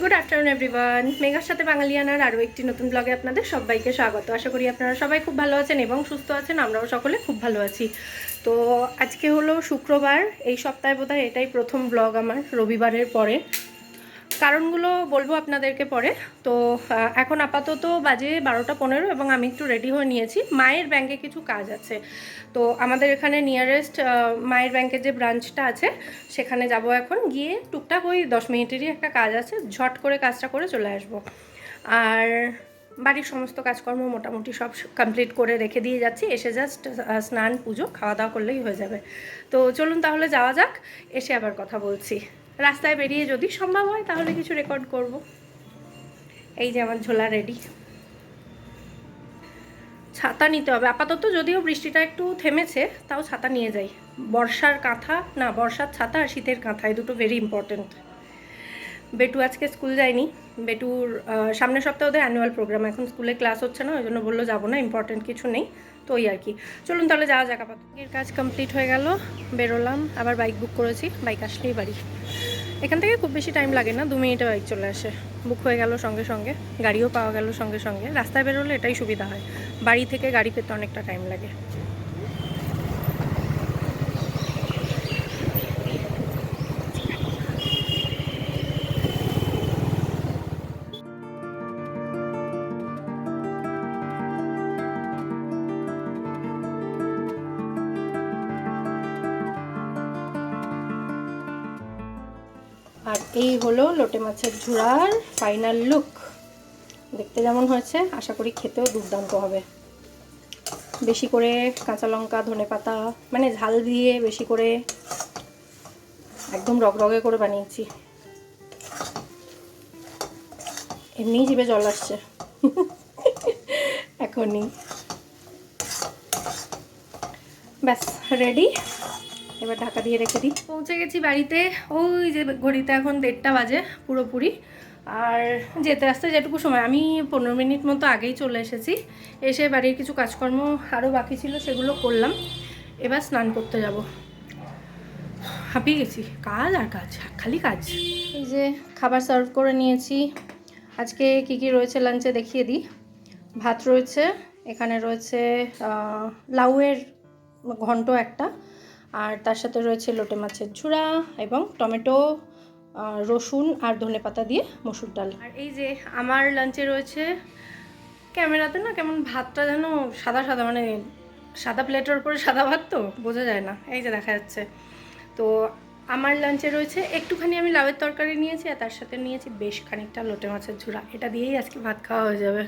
Good afternoon everyone মেঘার সাথে বাঙালিয়ানার আরও একটি নতুন ব্লগে আপনাদের সবাইকে স্বাগত। আশা করি আপনারা সবাই খুব ভালো আছেন এবং সুস্থ আছেন, আমরাও সকলে খুব ভালো আছি। তো আজকে হলো শুক্রবার, এই সপ্তাহে বোধহয় এটাই প্রথম ব্লগ আমার, রবিবারের পরে। কারণগুলো বলব আপনাদেরকে পরে। তো এখন আপাতত বাজে বারোটা পনেরো এবং আমি একটু রেডি হয়ে নিয়েছি। মায়ের ব্যাংকে কিছু কাজ আছে। তো, আমাদের এখানে নিয়ারেস্ট মায়ের ব্যাংকের যে ব্রাঞ্চটা আছে, সেখানে যাব এখন। গিয়ে টুকটাক ওই দশ মিনিটেরই একটা কাজ আছে। ঝট করে কাজটা করে চলে আসব। আর বাড়ির সমস্ত কাজকর্ম মোটামুটি সব কমপ্লিট করে রেখে দিয়ে যাচ্ছি। এসে জাস্ট স্নান, পুজো খাওয়া দাওয়া করলেই হয়ে যাবে। তো, চলুন তাহলে যাওয়া যাক। এসে আবার কথা বলছি। রাস্তায় বেরিয়ে যদি সম্ভব হয়, তাহলে কিছু রেকর্ড করব। এই যে আমার ঝোলা রেডি ছাতা নিতে হবে। আপাতত যদিও বৃষ্টিটা একটু থেমেছে, তাও ছাতা নিয়ে যাই। বর্ষার কাঁথা, না, বর্ষার ছাতা আর শীতের কাঁথা, এই দুটো ভেরি ইম্পর্টেন্ট বেটু আজকে স্কুল যায়নি। বেটুর সামনের সপ্তাহে ওদের অ্যানুয়াল প্রোগ্রাম এখন স্কুলে ক্লাস হচ্ছে না ওই জন্য বলল যাব না ইম্পর্টেন্ট কিছু নেই। তো ওই আর কি। চলুন তাহলে যাওয়া যাক। আপাতত কাজ কমপ্লিট হয়ে গেল, বেরোলাম, আবার বাইক বুক করেছি বাইক আসলেই বাড়ি। এখান থেকে খুব বেশি টাইম লাগে না, দু মিনিটে বাইক চলে আসে। বুক হয়ে গেল সঙ্গে সঙ্গে, গাড়িও পাওয়া গেল সঙ্গে সঙ্গে। রাস্তায় বেরোলে এটাই সুবিধা হয়। বাড়ি থেকে গাড়ি পেতে অনেকটা টাইম লাগে। লোটে মাছের ঝুড়ার ফাইনাল লুক দেখতে যেমন হয়েছে, আশা করি খেতেও দুর্দান্ত হবে। বেশি করে কাঁচা লঙ্কা, ধনে পাতা মানে ঝাল দিয়ে বেশি করে একদম রগরগে করে বানিয়েছি। এমনিই জিভে জল আসছে। এখনই। ব্যাস রেডি এবার ঢাকা দিয়ে রেখে দিই। পৌঁছে গেছি বাড়িতে। ওই যে ঘড়িতে এখন দেড়টা বাজে পুরোপুরি। আর যেতে আসতে যেটুকু সময় আমি পনেরো মিনিট মতো আগেই চলে এসেছি। এসে বাড়ির কিছু কাজকর্ম আরও বাকি ছিল সেগুলো করলাম। এবার স্নান করতে যাব। হাঁপিয়ে গেছি। কাজ আর কাজ খালি কাজ। এই যে খাবার সার্ভ করে নিয়েছি। আজকে কি কি রয়েছে লাঞ্চে দেখিয়ে দিই। ভাত রয়েছে এখানে রয়েছে লাউয়ের ঘন্ট একটা আর তার সাথে রয়েছে লোটে মাছের ঝুড়া এবং টমেটো রসুন আর ধনে পাতা দিয়ে মসুর ডাল। আর এই যে আমার লাঞ্চে রয়েছে, ক্যামেরাতে না কেমন ভাতটা যেন সাদা সাদা মানে সাদা প্লেটের উপরে সাদা ভাত তো, বোঝা যায় না। এই যে দেখা যাচ্ছে। তো আমার লাঞ্চে রয়েছে, একটুখানি আমি লাউয়ের তরকারি নিয়েছি আর তার সাথে নিয়েছি বেশ খানিকটা লোটে মাছের ঝুড়া। এটা দিয়েই আজকে ভাত খাওয়া হয়ে যাবে।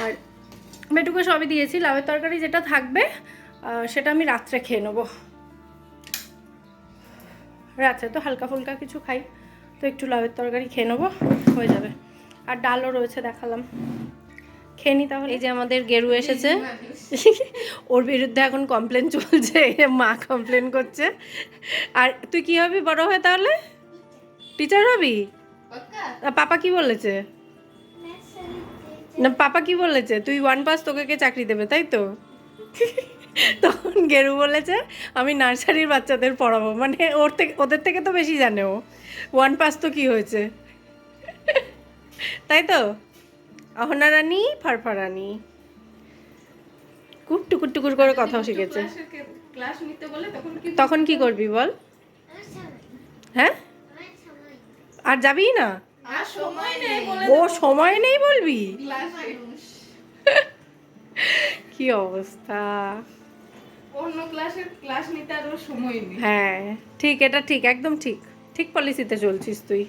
আর বেটুকে সবই দিয়েছি, লাউয়ের তরকারি যেটা থাকবে সেটা আমি রাত্রে খেয়ে নেব। রাত্রে তো হালকা ফুলকা কিছু খাই তো একটু লাউয়ের তরকারি খেয়ে নেব হয়ে যাবে। আর ডালও রয়েছে দেখালাম। খেয়ে নি তাহলে? এই যে আমাদের গেরু এসেছে। ওর বিরুদ্ধে এখন কমপ্লেন চলছে মা কমপ্লেন করছে। আর তুই কি হবি বড় হয়ে তাহলে? টিচার হবি? পাপা কি বলেছে? না পাপা কি বলেছে? তুই ওয়ান পাস তোকে কে চাকরি দেবে তাই তো? তখন গেরু বলেছে আমি নার্সারির বাচ্চাদের পড়াবো। মানে ওর থেকে ওদের থেকে তো বেশি জানে ও। ওয়ান পাস তো কি হয়েছে? তাই তো? অহনা রানী ফারফারানি খুব টুকুর টুকুর করে কথাও শিখেছে। তখন কি করবি বল? হ্যাঁ? আর যাবি না? ও সময় নেই বলবি? কি অবস্থা। অন্য ক্লাসের ক্লাস নিতে আর ওর সময় নেই। হ্যাঁ ঠিক এটা ঠিক একদম ঠিক। ঠিক পলিসিতে চলছিস তুই।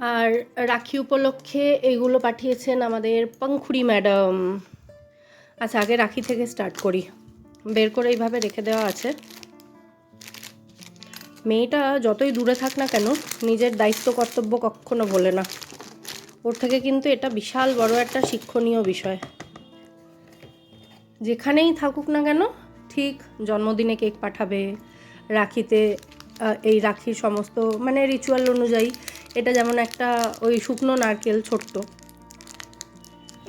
আর রাখি উপলক্ষে এইগুলো পাঠিয়েছেন আমাদের পঙ্খুড়ি ম্যাডাম। আচ্ছা আগে রাখি থেকে স্টার্ট করি। বের করে এইভাবে রেখে দেওয়া আছে। মেয়েটা যতই দূরে থাক না কেন নিজের দায়িত্ব কর্তব্য কখনো বলে না। ওর থেকে কিন্তু এটা বিশাল বড় একটা শিক্ষণীয় বিষয়। যেখানেই থাকুক না কেন, ঠিক জন্মদিনে কেক পাঠাবে। রাখিতে এই রাখির সমস্ত মানে রিচুয়াল অনুযায়ী এটা যেমন একটা ওই শুকনো নারকেল ছোট্ট।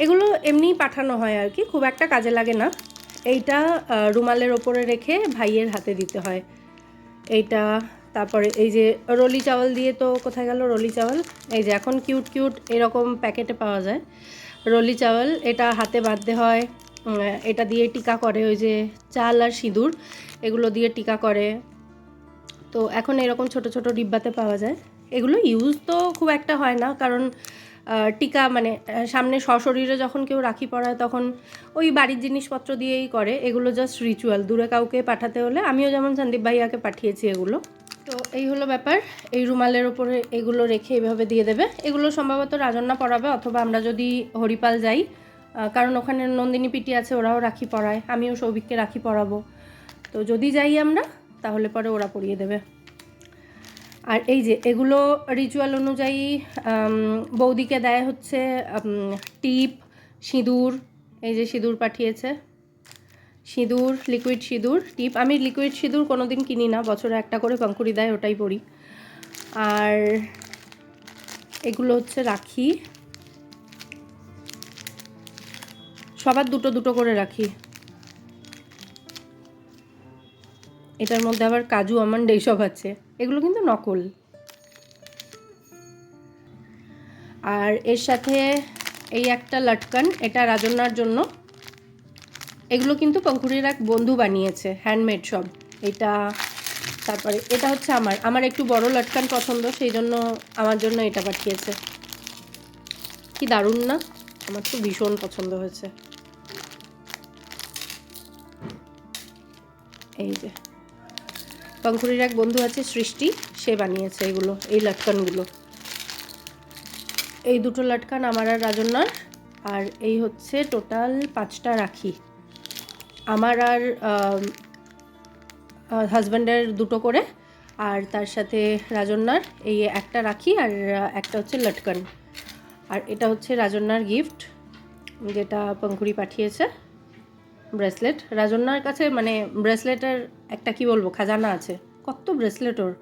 এগুলো এমনিই পাঠানো হয় আর কি, খুব একটা কাজে লাগে না। এইটা রুমালের ওপরে রেখে ভাইয়ের হাতে দিতে হয়। এইটা, তারপরে এই যে রলি চাওয়াল দিয়ে তো কোথায় গেল রলি চাওয়াল? এই যে এখন কিউট কিউট এরকম প্যাকেটে পাওয়া যায়। রলি চাওয়াল, এটা হাতে বাঁধতে হয়। এটা দিয়ে টিকা করে ওই যে চাল আর সিঁদুর, এগুলো দিয়ে টিকা করে। তো এখন এরকম ছোট ছোট ডিব্বাতে পাওয়া যায়। এগুলো ইউজ তো খুব একটা হয় না, কারণ টিকা মানে সামনে সশরীরে যখন কেউ রাখি পরায় তখন ওই বাড়ির জিনিসপত্র দিয়েই করে। এগুলো জাস্ট রিচুয়াল দূরে কাউকে পাঠাতে হলে। আমিও যেমন সন্দীপ ভাইয়াকে পাঠিয়েছি এগুলো। তো এই হলো ব্যাপার। এই রুমালের ওপরে এগুলো রেখে এইভাবে দিয়ে দেবে। এগুলো সম্ভবত রাজন্যা পরাবে, অথবা আমরা যদি হরিপাল যাই কারণ ওখানে নন্দিনী পিটি আছে, ওরাও রাখি পরায় আমিও সৌভিককে রাখি পরাবো তো যদি যাই আমরা, তাহলে পরে ওরা পরিয়ে দেবে। আর এই যে, এগুলো রিচুয়াল অনুযায়ী বৌদিকে দেয় হচ্ছে টিপ, সিঁদুর, এই যে সিঁদুর পাঠিয়েছে। সিঁদুর লিকুইড সিঁদুর, টিপ। আমি লিকুইড সিঁদুর কোনো দিন কিনি না, বছরে একটা করে পাঙ্কুড়ি দেয়, ওটাই পরি আর এগুলো হচ্ছে রাখি। সবার দুটো দুটো করে রাখি। এটার মধ্যে আবার কাজু, আমন্ড এইসব আছে। এগুলো কিন্তু নকল। আর এর সাথে এই একটা লটকান, এটা রাজন্যার জন্য। এগুলো কিন্তু পঙ্কুরির এক বন্ধু বানিয়েছে হ্যান্ডমেড সব। এটা, তারপরে এটা হচ্ছে আমার। আমার একটু বড় লটকান পছন্দ, সেই জন্য আমার জন্য এটা পাঠিয়েছে। কি দারুণ না? আমার তো ভীষণ পছন্দ হয়েছে। এই যে। পঙ্কুরির এক বন্ধু আছে, সৃষ্টি, সে বানিয়েছে এগুলো, এই লটকানগুলো। এই দুটো লটকান আমার আর রাজন্যার আর এই হচ্ছে টোটাল পাঁচটা রাখি। আমার আর হাজব্যান্ডের দুটো করে, আর তার সাথে রাজন্যার এই একটা রাখি, আর একটা হচ্ছে লটকান। আর এটা হচ্ছে রাজন্যার গিফট, যেটা পঙ্কুরি পাঠিয়েছে। ব্রেসলেট। রাজন্যার কাছে মানে ব্রেসলেটের একটা কি বলব, খাজানা আছে। কত ব্রেসলেট ওর।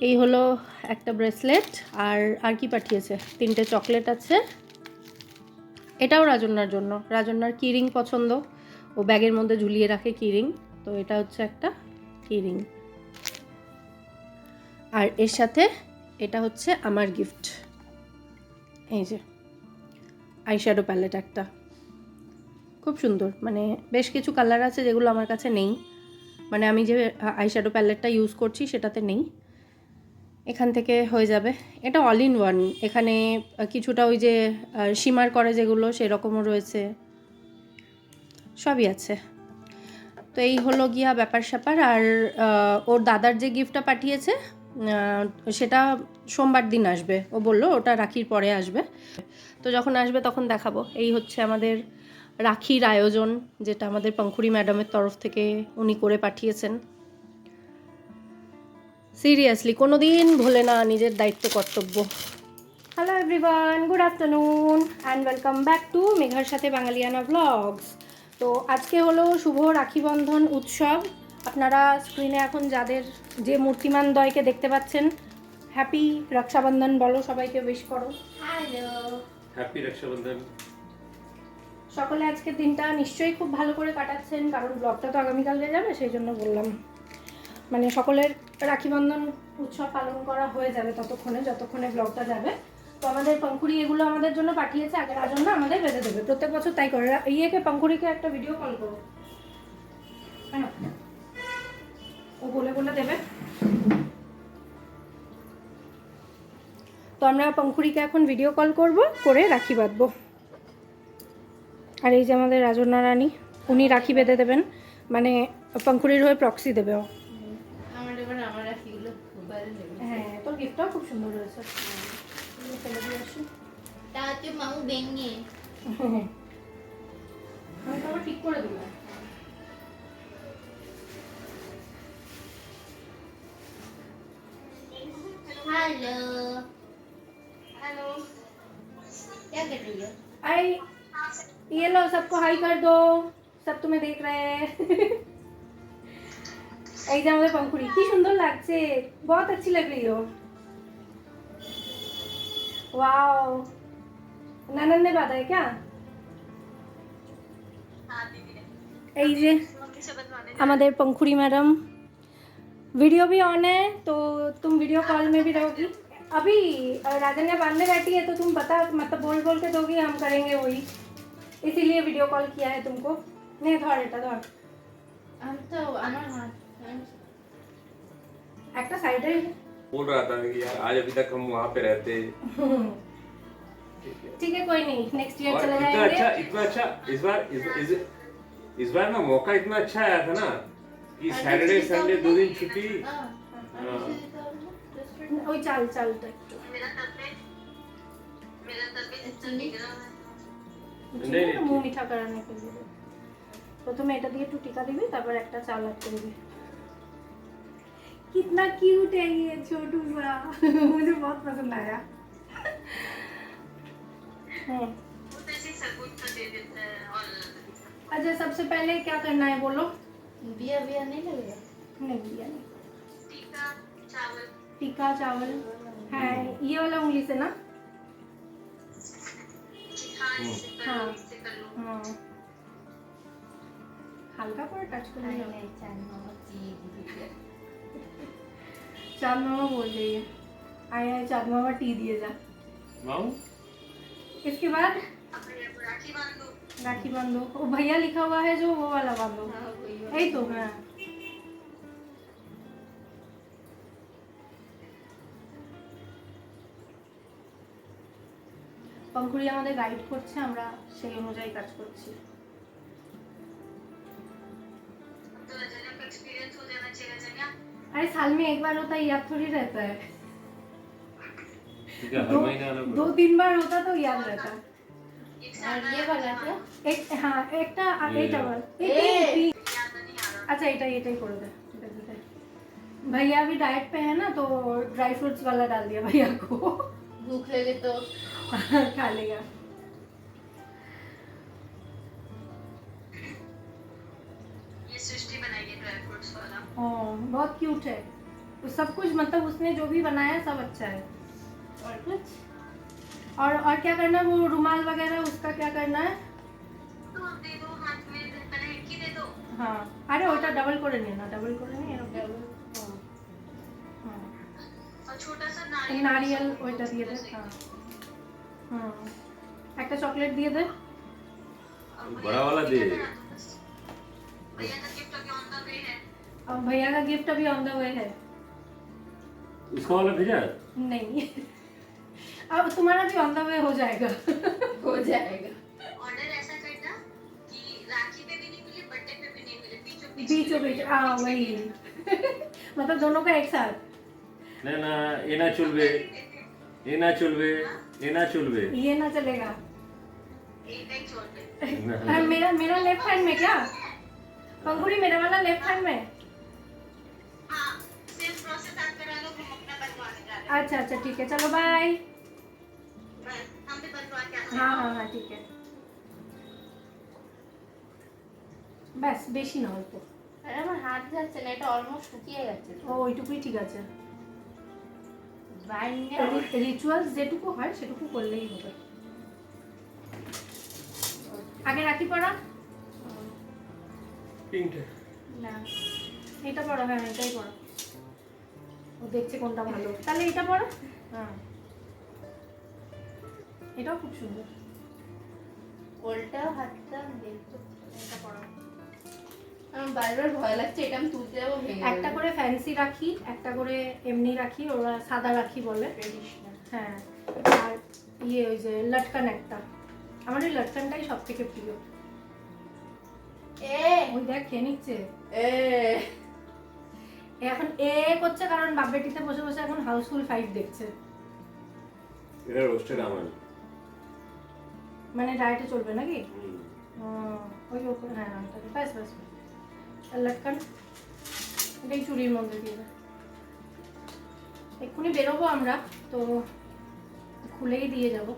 এই হলো একটা ব্রেসলেট আর আর কি পাঠিয়েছে? তিনটে চকলেট আছে। এটাও রাজন্যার জন্য। রাজন্যার কিরিং পছন্দ? ও ব্যাগের মধ্যে ঝুলিয়ে রাখে কিরিং তো এটা হচ্ছে একটা কিরিং আর এর সাথে এটা হচ্ছে আমার গিফট। এই যে, আইশ্যাডো প্যালেট একটা। খুব সুন্দর। মানে বেশ কিছু কালার আছে যেগুলো আমার কাছে নেই। মানে আমি যে আইশ্যাডো প্যালেটটা ইউজ করছি সেটাতে নেই। এখান থেকে হয়ে যাবে। এটা অল ইন ওয়ান এখানে কিছুটা ওই যে সীমার করে যেগুলো সেরকমও রয়েছে। সবই আছে। তো এই হলো গিয়া ব্যাপার স্যাপার। আর ওর দাদার যে গিফটটা পাঠিয়েছে সেটা সোমবার দিন আসবে। ও বলল ওটা রাখির পরে আসবে। তো যখন আসবে তখন দেখাবো। এই হচ্ছে আমাদের রাখির আয়োজন যেটা আমাদের পঙ্কুরি ম্যাডামের তরফ থেকে উনি করে পাঠিয়েছেন। সিরিয়াসলি কোনো দিন ভোলে না নিজের দায়িত্ব কর্তব্য। Hello everyone good afternoon and welcome back to মেঘার সাথে বাঙালিয়ানা ব্লগস তো আজকে হলো শুভ রাখি বন্ধন উৎসব। আপনারা স্ক্রিনে এখন যাদের যে মূর্তিমান দয়কে দেখতে পাচ্ছেন হ্যাপি রক্ষাবন্ধন বলো সবাইকে উইশ করো। হ্যাপি রক্ষাবন্ধন। সকলে আজকের দিনটা নিশ্চয়ই খুব ভালো করে কাটাচ্ছেন, কারণ ব্লগটা তো আগামীকালে যাবে, সেই জন্য বললাম। মানে সকলের রাখি বন্ধন উৎসব পালন করা হয়ে যাবে ততক্ষণে, যতক্ষণে ব্লগটা যাবে। তো আমাদের পঙ্কুরি এগুলো আমাদের জন্য পাঠিয়েছে, আগের জন্য আমাদের বেঁধে দেবে। প্রত্যেক বছর তাই করে। ইয়েকে পঙ্কুরিকে একটা ভিডিও কল করো। হ্যাঁ। ও বলে বলে দেবে। তো আমরা পঙ্কুরিকে এখন ভিডিও কল করব, করে রাখি বাঁধবো। আর এই যে আমাদের রাজন্যা রানী উনি রাখি বেঁধে দেবেন মানে পঙ্কুরির হয়ে প্রক্সি দেবে ও আমার এবার আমার রাখিগুলো মোবাইলে নেবে হ্যাঁ তোর গিফটটাও খুব সুন্দর রয়েছে আমি ফেলে দিয়ে আসি। তাতে মামু ভেঙে আমি তো আবার ঠিক করে দিলাম हेलो হ্যালো क्या कर रही हो आई ये लो सबको हाई कर दो सब तुम्हें देख रहे हैं এই যে আমাদের পঙ্কুরি কি সুন্দর লাগছে बहुत अच्छी लग रही हो वाओ ननन ने बाधा है क्या এই যে আমাদের পঙ্কুরি ম্যাডাম वीडियो भी ऑन है तो तुम वीडियो कॉल में भी रहोगी अभी अ, राजन्या बांधने बैठी है तो तुम बता मतलब बोल बोल के दोगी हम करेंगे वही इसीलिए वीडियो कॉल किया है तुमको नहीं धर এটা ধর আমি তো আমার হাত একটা সাইডে बोल रहा था कि यार आज अभी तक हम वहाँ पे रहते ठीक है कोई नहीं नेक्स्ट ईयर और चले इतना जाएंगे अच्छा इतना अच्छा इस बार इस, इस, इस बार ना मौका इतना अच्छा आया था ना कि सैटरडे संडे दो दिन छुट्टी हाँ। ওই চাল চালটা একটু नहीं, नहीं, মুখ মিঠা করানো के लिए প্রথমে এটা দিয়ে একটু টিকা দিবি তারপর একটা চাল আটকে দিবি कितना क्यूट है ये छोटू सा मुझे बहुत पसंद आया हम्म। अच्छा सबसे पहले क्या करना है बोलो বিয়া বিয়া নেই লাগবে नहीं दिया नहीं टीका चावल है ये वाला उंगली से ना हाँ हाँ হালকা করে টাচ করে নাই নিও। নাই চান মামা চিয়ে দিবে चांद मामा बोल रही है आए आए चांद मामा टी दिए जा माऊ इसके बाद राखी बांधो वो भैया लिखा हुआ है जो वो वाला बांधो হ্যাঁ ওই यही तो हाँ पंखुड़ी আমাদের গাইড করছে আমরা সেই অনুযায়ী কাজ করছি अरे साल में एक बार होता है याद थोड़ी रहता है ठीक है हर दो, महीने आना दो तीन बार होता तो याद रहता আর ইয়ে বালাটা एक हाँ একটা আর ये এইটা लो। বল ए! अच्छा এটা এটাই করে दे এটা দিতে। भैया अभी डाइट पे है ना तो ड्राई फ्रूट्स वाला डाल दिया भैया को ভুক লেগে তো खा लेगा ओ, बहुत क्यूट है वो सब कुछ मतलब उसने जो भी बनाया है, सब अच्छा है আর कुछ और और क्या करना है वो रुमाल वगैरह उसका क्या करना है हाँ अरे ওটা ডাবল করে নে না ডাবল করে নে এরকম हाँ নারিয়েল ওইটা দিয়ে দে হ্যাঁ হুম একটা চকলেট দিয়ে দে बड़ा वाला दे और भैया का गिफ्ट अभी ऑन द वे है उसका वाला भेजा नहीं अब तुम्हारा भी ऑन द वे हो जाएगा हो जाएगा बीचों बीच हाँ वही मतलब दोनों का एक साथ না না এ না চলবে এ না চলবে এ না চলবে ये ना चलेगा না, अरे मेरा मेरा लेफ्ट हैंड में क्या पंखुड़ी मेरा वाला लेफ्ट हैंड में अच्छा अच्छा ठीक है चलो बाय हाँ हाँ हाँ ठीक है ব্যাস বেশি না অল্প আরে আমার হাত যাচ্ছে না এটা অলমোস্ট শুকিয়ে গেছে ও ওইটুকুই ঠিক আছে বাইরে রিচুয়ালস যেটুকু হয় সেটুকু করলেই হবে। আগে রাখি পড়া? না এটা পড়ো হ্যাঁ এটাই পড়ো। ও দেখছে কোনটা ভালো। তাহলে এটা পড়ো? হ্যাঁ। এটাও খুব সুন্দর। ওলটাও হাতটা দেখতে এটা পড়ো। বারবার ভয় লাগছে এটা আমি তুলতে যাব একটা করে ফ্যান্সি রাখি একটা করে এমনি রাখি ওরা সাদা রাখি বলে। হ্যাঁ আর ইয়ে ওই যে লটকান একটা। আমার ওই লটকানটাই সব থেকে প্রিয়। এ! ওই দেখ খেয়ে নিচ্ছে? এ! এখন এ করছে কারণ বাপবেটিতে বসে বসে এখন হাউসফুল ফাইভ দেখছে। এটা রোস্টেড আমার মানে ডায়েটে চলবে নাকি? ওই ওপরে হ্যাঁ ব্যাস ব্যাস ব্যাস। আর লটকান এটাই চুরির মধ্যে দিয়ে দেয়। এক্ষুনি বেরোবো আমরা তো খুলেই দিয়ে যাব।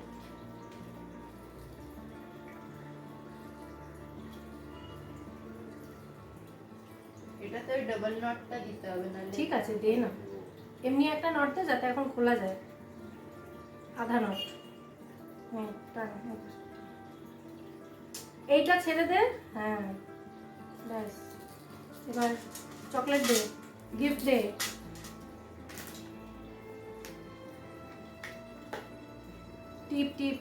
এটাতে ওই ডাবল নটটা দিতে হবে না ঠিক আছে দে না। এমনি একটা নট দে যাতে এখন খোলা যায়। আধা নট হুম। এইটা ছেড়ে দে। হ্যাঁ। ব্যাস। এবার চকলেট দে গিফট দে। টিপ টিপ।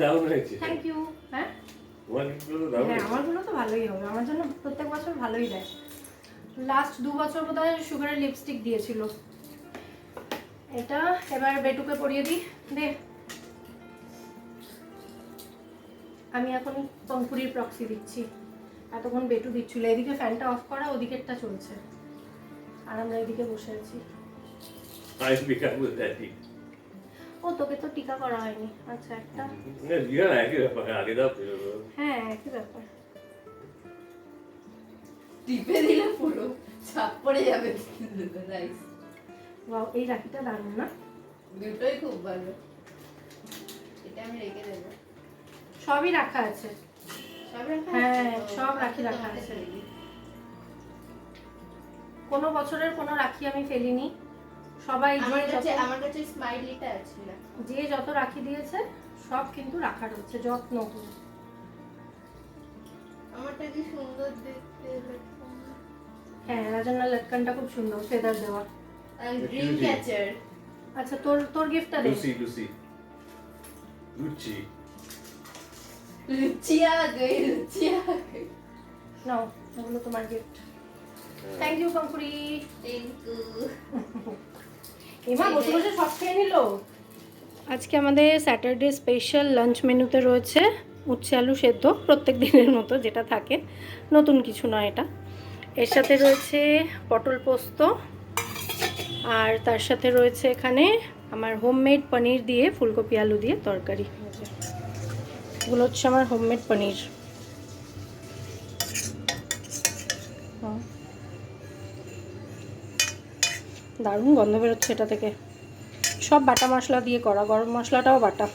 দারুণ হয়েছে। থ্যাংক ইউ হ্যাঁ? হ্যাঁ। আমারগুলো তো ভালোই হবে। আমার জন্য প্রত্যেক বছর ভালোই দেয়। লাস্ট দু বছর বোধ হয় সুগারের লিপস্টিক দিয়েছিল। এটা এবার বেটুকে পরিয়ে দিই। দে। আমি এখন পঙ্কুরির প্রক্সি দিচ্ছি। এতক্ষণ বেটু দিচ্ছিল। এদিকে ফ্যানটা অফ করা ওদিকেরটা চলছে। আর আমরা এদিকে বসে আছি. ও তোকে তো টিকা করা হয়নি। আচ্ছা একটা। হ্যাঁ একই ব্যাপার। টিপে দিলে পুরো ছাপ পড়ে যাবে। Wow, এই রাখিটা দারুণ না? দুটোই খুব ভালো। এটা আমি রেখে দেবো। সবই রাখা আছে সব হ্যাঁ, সব রাখি রাখা আছে। কোনো বছরের কোনো রাখি আমি ফেলিনি সবাই যে আমার যত কাছে আমার কাছে স্মাইলিটা আছে যে যত রাখি দিয়েছে সব কিন্তু রাখা রয়েছে যত্ন করে আমারটা কি সুন্দর দেখতে। হ্যাঁ রাজন্না লটকানটা খুব সুন্দর ফেদার দেওয়া Beauty. ক্যাচার আচ্ছা তোর তোর গিফটটা দে লুসি, লুসি। লুচি। লুচি আ গই লুচি আ গই নাও ওগুলো তোমার গিফট। থ্যাংক ইউ কঙ্কুরি টিঙ্কু এমা বসে বসে সব খেয়ে নিল? আজকে আমাদের স্যাটারডে স্পেশাল লাঞ্চ মেনুতে রয়েছে উচ্ছে আলু সেদ্ধ প্রত্যেক দিনের মতো যেটা থাকে। নতুন কিছু নয় এটা। এর সাথে রয়েছে পটল পোস্ত আর তার সাথে রয়েছে এখানে আমার হোমমেড পনির দিয়ে ফুলকপি আলু দিয়ে তরকারি। এগুলো হচ্ছে আমার হোমমেড পনির। দারুণ গন্ধ বেরোচ্ছে এটা থেকে। সব বাটা মশলা দিয়ে করা, গরম মশলাটাও বাটা।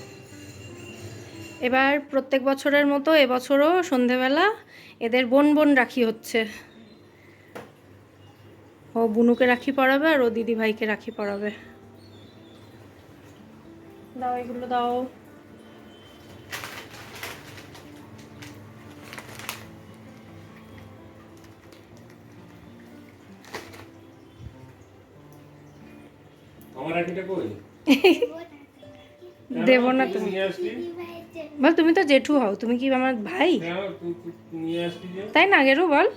এবার প্রত্যেক বছরের মতো এবছরও সন্ধেবেলা এদের বোন বোন রাখি হচ্ছে। ও বুনুকে রাখি পরাবে আর ও দিদি ভাইকে রাখি পরাবে। দাও এগুলো দাও। দেবো না তুমি। বল তুমি তো জেঠু হও তুমি কি আমার ভাই? তুই- না গেরু বল।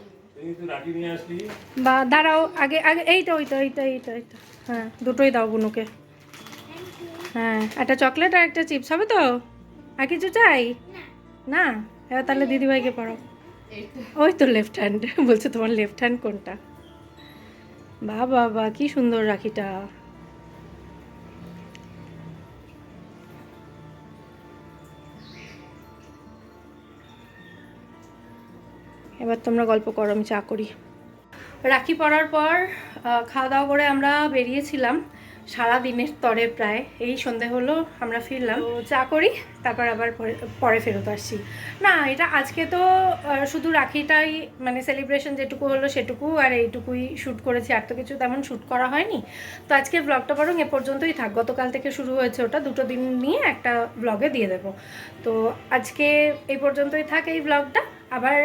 বা দাঁড়াও আগে আগে এই তো ওই তো এই তো এই তো এই তো হ্যাঁ দুটোই দাও বুনুকে। হ্যাঁ একটা চকলেট আর একটা চিপস হবে তো? আর কিছু চাই? না? এবার তাহলে দিদিভাইকে পড়ো ওই তো লেফট হ্যান্ড বলছে তোমার লেফট হ্যান্ড কোনটা? বা বাবা কি সুন্দর রাখিটা। এবার তোমরা গল্প করো, আমি চা করি। রাখি পড়ার পর খাওয়া দাওয়া করে আমরা বেরিয়েছিলাম সারা দিনের তরে প্রায়। এই সন্ধে হলো, আমরা ফিরলাম। চা করি, তারপর আবার পরে- পরে ফেরত আসছি। না, এটা আজকে তো শুধু রাখিটাই মানে সেলিব্রেশন যেটুকু হলো সেটুকু, আর এইটুকুই শ্যুট করেছি। আর তো কিছু তেমন শ্যুট করা হয়নি। তো আজকে ব্লগটা বরং এ পর্যন্তই থাক। গতকাল থেকে শুরু হয়েছে ওটা। দুটো দিন নিয়ে একটা ব্লগে দিয়ে দেবো। তো আজকে এই পর্যন্তই থাক এই ব্লগটা আবার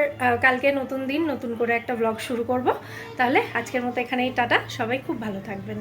কালকে নতুন দিন, নতুন করে একটা ব্লগ শুরু করব। তাহলে আজকের মতো এখানেই, টাটা। সবাই খুব ভালো থাকবেন।